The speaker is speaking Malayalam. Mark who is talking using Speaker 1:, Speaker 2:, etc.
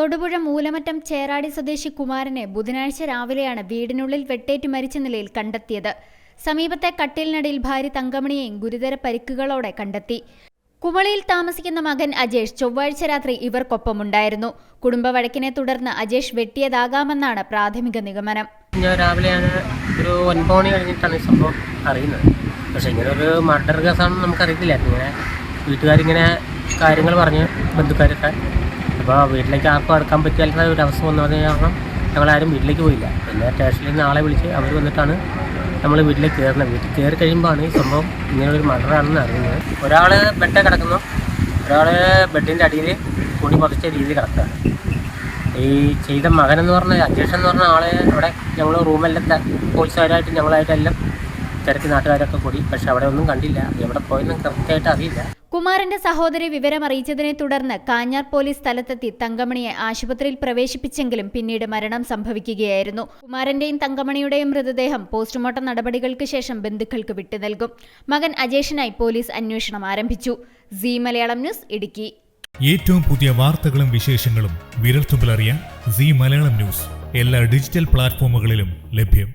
Speaker 1: തൊടുപുഴ മൂലമറ്റം ചേറാടി സ്വദേശി കുമാരനെ ബുധനാഴ്ച രാവിലെയാണ് വീടിനുള്ളിൽ വെട്ടേറ്റ് മരിച്ച നിലയിൽ കണ്ടെത്തിയത്. സമീപത്തെ കട്ടിലിനടിയിൽ ഭാര്യ തങ്കമണിയെയും ഗുരുതര പരിക്കുകളോടെ കണ്ടെത്തി. കുമളിയിൽ താമസിക്കുന്ന മകൻ അജേഷ് ചൊവ്വാഴ്ച രാത്രി ഇവർക്കൊപ്പമുണ്ടായിരുന്നു. കുടുംബ വഴക്കിനെ തുടർന്ന് അജേഷ് വെട്ടിയതാകാമെന്നാണ് പ്രാഥമിക നിഗമനം.
Speaker 2: ഞാൻ രാവിലെയാണ് ഒരു ഒൻപത് മണി കഴിഞ്ഞിട്ടാണ് ഈ സംഭവം അറിയുന്നത്. പക്ഷേ ഇങ്ങനെ ഒരു മർഡർ കേസാണെന്ന് നമുക്കറിയില്ലായിരുന്നു ഇങ്ങനെ വീട്ടുകാരിങ്ങനെ കാര്യങ്ങൾ പറഞ്ഞ് ബന്ധുക്കാരൊക്കെ അപ്പോൾ വീട്ടിലേക്ക് ആർക്കും അടുക്കാൻ പറ്റിയാൽ ഒരു അവസ്ഥ വന്നത് കാരണം ഞങ്ങളാരും വീട്ടിലേക്ക് പോയില്ല. പിന്നെ സ്റ്റേഷനിൽ നിന്ന് ആളെ വിളിച്ച് അവർ വന്നിട്ടാണ് നമ്മൾ വീട്ടിലേക്ക് കയറുന്നത്. വീട്ടിൽ കയറി കഴിയുമ്പോഴാണ് ഈ സംഭവം ഇങ്ങനെ ഒരു മർഡറാണെന്ന് അറിയുന്നത്. ഒരാൾ ബെഡ് കിടക്കുന്നു. ഒരാൾ ബെഡിന്റെ അടിയിൽ കൂടി പതിച്ച രീതിയിൽ കിടക്കുകയാണ്. ഈ ചെയ്ത മകൻ എന്ന് പറഞ്ഞ അജേഷൻ എന്ന് പറഞ്ഞ ആളെ അവിടെ ഞങ്ങൾ റൂമെല്ലാം പോലീസുകാരായിട്ട് ഞങ്ങളായിട്ടെല്ലാം തിരക്കി നാട്ടുകാരൊക്കെ കൂടി. പക്ഷെ അവിടെ ഒന്നും കണ്ടില്ല. എവിടെ പോയെന്നും കൃത്യമായിട്ട് അറിയില്ല.
Speaker 1: കുമാരന്റെ സഹോദരി വിവരം അറിയിച്ചതിനെ തുടർന്ന് കാഞ്ഞാർ പോലീസ് സ്ഥലത്തെത്തി തങ്കമണിയെ ആശുപത്രിയിൽ പ്രവേശിപ്പിച്ചെങ്കിലും പിന്നീട് മരണം സംഭവിക്കുകയായിരുന്നു. കുമാരന്റെയും തങ്കമണിയുടെയും മൃതദേഹം പോസ്റ്റ്മോർട്ടം നടപടികൾക്ക് ശേഷം ബന്ധുക്കൾക്ക് വിട്ടു നൽകും. മകൻ അജേഷിനായി പോലീസ് അന്വേഷണം ആരംഭിച്ചു. C Malayalam news Idukki.
Speaker 3: ഏറ്റവും പുതിയ വാർത്തകളും വിശേഷങ്ങളും വിരൽത്തുമ്പിലറിയാൻ സി മലയാളം ന്യൂസ്. എല്ലാ ഡിജിറ്റൽ പ്ലാറ്റ്ഫോമുകളിലും ലഭ്യം.